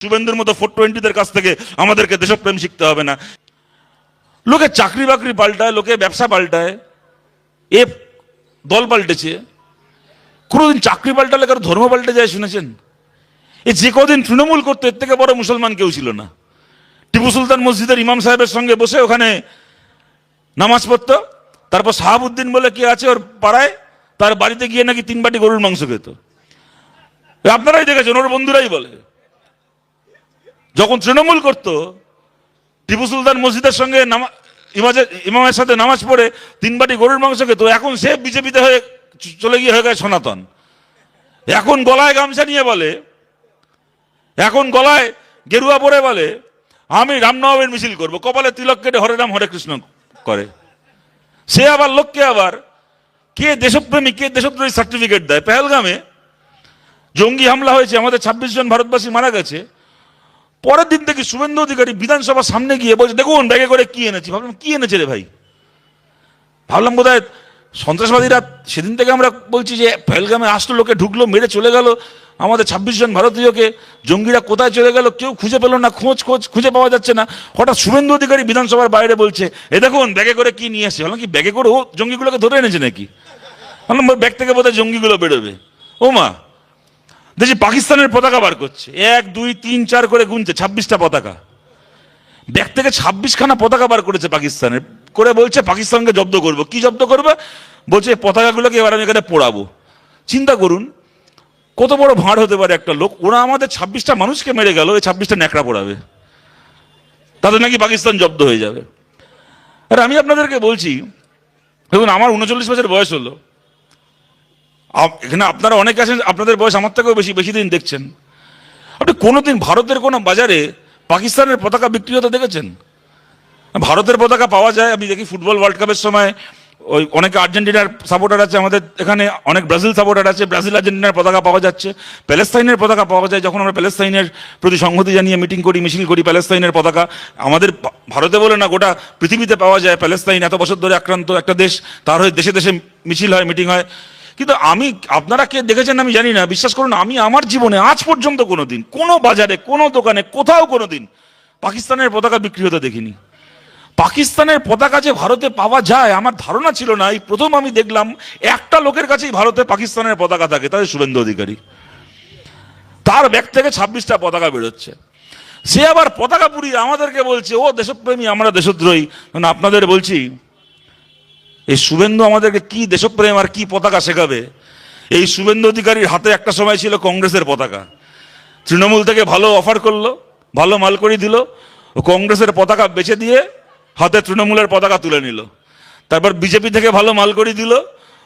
শুভেন্দুর মতো ফোর টোয়েন্টিদের কাছ থেকে আমাদেরকে দেশপ্রেম শিখতে হবে না। লোকে চাকরি বাকরি পাল্টায়, লোকে ব্যবসা পাল্টায়, এ দল পাল্টেছে। কোনোদিন চাকরি পাল্টালে কারও ধর্ম পাল্টে যায়, শুনেছেন? এ যে কদিন তৃণমূল করতো, এর থেকে বড় মুসলমান কেউ ছিল না। টিপু সুলতান মসজিদের ইমাম সাহেবের সঙ্গে বসে ওখানে নামাজ পড়তো, তারপর শাহাবুদ্দিন বলে কে আছে ওর পাড়ায়, তার বাড়িতে গিয়ে নাকি তিন বাটি গরুর মাংস খেত। আপনারাই দেখেছেন, ওর বন্ধুরাই বলে। যখন তৃণমূল করত, টিপু সুলতান মসজিদের সঙ্গে ইমামের সাথে নামাজ পড়ে তিন বাটি গরুর মাংস খেত, এখন সে বিজেপিতে হয়ে চলে গিয়ে হয়ে গেছে সনাতন। এখন গলায় গামছা নিয়ে বলে, এখন গলায় গেরুয়া পরে বলে, আমি রামনবমীর মিছিল করব, কপালে তিলক কেটে হরে রাম, হরে কৃষ্ণ করে। সে আবার লোককে আবার, কে দেশপ্রেমী কে দেশপ্রেমী সার্টিফিকেট দেয়? পেহেলগামে জঙ্গি হামলা হয়েছে, আমাদের ছাব্বিশ জন ভারতবাসী মারা গেছে। পরের দিন থেকে শুভেন্দু অধিকারী বিধানসভার সামনে গিয়ে বলছে, দেখুন, ব্যাগে করে কি এনেছি? ভাবলাম, কি এনেছে রে ভাই? ভাবলাম বোধ হয় সন্ত্রাসবাদীরা সেদিন থেকে আমরা বলছি যে পেহেলগামে আসলো, লোকে ঢুকলো, মেরে চলে গেল। আমাদের ছাব্বিশ জন ভারতীয়কে জঙ্গিরা কোথায় চলে গেল, কেউ খুঁজে পেল না, খোঁজ খোঁজ, খুঁজে পাওয়া যাচ্ছে না। হঠাৎ শুভেন্দু অধিকারী বিধানসভার বাইরে বলছে, এ দেখুন, ব্যাগে করে কি নিয়ে এসছে ভাবলাম, কি ব্যাগে করে ও জঙ্গিগুলোকে ধরে এনেছে নাকি? ভাবলাম, ব্যাগ থেকে বোধহয় জঙ্গিগুলো বেরোবে। ও মা দেখছি পাকিস্তানের পতাকা বার করছে। এক, দুই, তিন, চার করে গুনছে, ছাব্বিশটা পতাকা। ব্যাগ থেকে ছাব্বিশখানা পতাকা বার করেছে পাকিস্তানের করে বলছে, পাকিস্তানকে জব্দ করব। কি জব্দ করবে? বলছে পতাকাগুলোকে এবার আমি এখানে পোড়াবো। চিন্তা করুন, কত বড় ভাঁড় হতে পারে একটা লোক। ওরা আমাদের ছাব্বিশটা মানুষকে মেরে গেল, এই ছাব্বিশটা ন্যাকড়া পোড়াবে। তাতে নাকি পাকিস্তান জব্দ হয়ে যাবে। আর আমি আপনাদেরকে বলছি, দেখুন, আমার উনচল্লিশ বছর বয়স হলো। এখানে আপনারা অনেকে আছেন, আপনাদের বয়স আমার থেকেও বেশি বেশি দিন দেখছেন। আপনি কোনোদিন ভারতের কোনো বাজারে পাকিস্তানের পতাকা বিক্রি হতে দেখেছেন? ভারতের পতাকা পাওয়া যায়, আমি দেখি ফুটবল ওয়ার্ল্ড কাপের সময়, ওই অনেকে আর্জেন্টিনার সাপোর্টার আছে আমাদের, এখানে অনেক ব্রাজিল সাপোর্টার আছে, ব্রাজিল আর্জেন্টিনার পতাকা পাওয়া যাচ্ছে, প্যালেস্তাইনের পতাকা পাওয়া যায়, যখন আমরা প্যালেস্তাইনের প্রতি সংহতি জানিয়ে মিটিং করি, মিছিল করি, প্যালেস্তাইনের পতাকা, আমাদের ভারতে বলে না, গোটা পৃথিবীতে পাওয়া যায়, প্যালেস্তাইন এত বছর ধরে আক্রান্ত একটা দেশ, তার হয়ে দেশে দেশে মিছিল হয় মিটিং হয়। কিন্তু আমি, আপনারা কে দেখেছেন আমি জানি না, বিশ্বাস করুন, আমি আমার জীবনে আজ পর্যন্ত কোনো দিন কোনো বাজারে, কোনো দোকানে, কোথাও কোনো দিন পাকিস্তানের পতাকা বিক্রি হতে দেখিনি। পাকিস্তানের পতাকা যে ভারতে পাওয়া যায়, আমার ধারণা ছিল না। এই প্রথম আমি দেখলাম, একটা লোকের কাছেই ভারতে পাকিস্তানের পতাকা থাকে, তাদের শুভেন্দু অধিকারী। তার ব্যাগ থেকে ছাব্বিশটা পতাকা বেরোচ্ছে। সে আবার পতাকা পুড়িয়ে আমাদেরকে বলছে, ও দেশপ্রেমী, আমরা দেশদ্রোহী। আপনাদের বলছি এই শুভেন্দু আমাদেরকে কি দেশপ্রেম আর কি পতাকা শেখাবে? এই শুভেন্দু অধিকারীর হাতে একটা সময় ছিল কংগ্রেসের পতাকা। তৃণমূল থেকে ভালো অফার করল, ভালো মাল করে দিল, ও কংগ্রেসের পতাকা বেছে দিয়ে হাতে তৃণমূলের পতাকা তুলে নিল। তারপর বিজেপি থেকে ভালো মাল করে দিল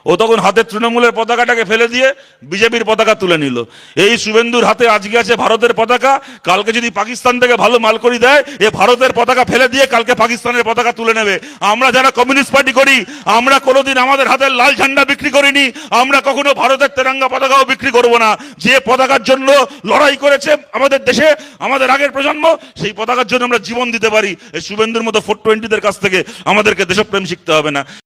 ও তখন হাতে তৃণমূলের পতাকাটাকে ফেলে দিয়ে বিজেপির পতাকা তুলে নিল। এই শুভেন্দুর হাতে আজকে আছে ভারতের পতাকা, কালকে যদি পাকিস্তান থেকে ভালো মাল করি দেয়, এ ভারতের পতাকা ফেলে দিয়ে কালকে পাকিস্তানের পতাকা তুলে নেবে। আমরা যারা কমিউনিস্ট পার্টি করি, আমরা কোনোদিন আমাদের হাতের লাল ঝান্ডা বিক্রি করিনি, আমরা কখনো ভারতের তেরাঙ্গা পতাকাও বিক্রি করব না। যে পতাকার জন্য লড়াই করেছে আমাদের দেশে, আমাদের আগের প্রজন্ম, সেই পতাকার জন্য আমরা জীবন দিতে পারি। এই শুভেন্দুর মতো ফোর টোয়েন্টিদের কাছ থেকে আমাদেরকে দেশপ্রেম শিখতে হবে না।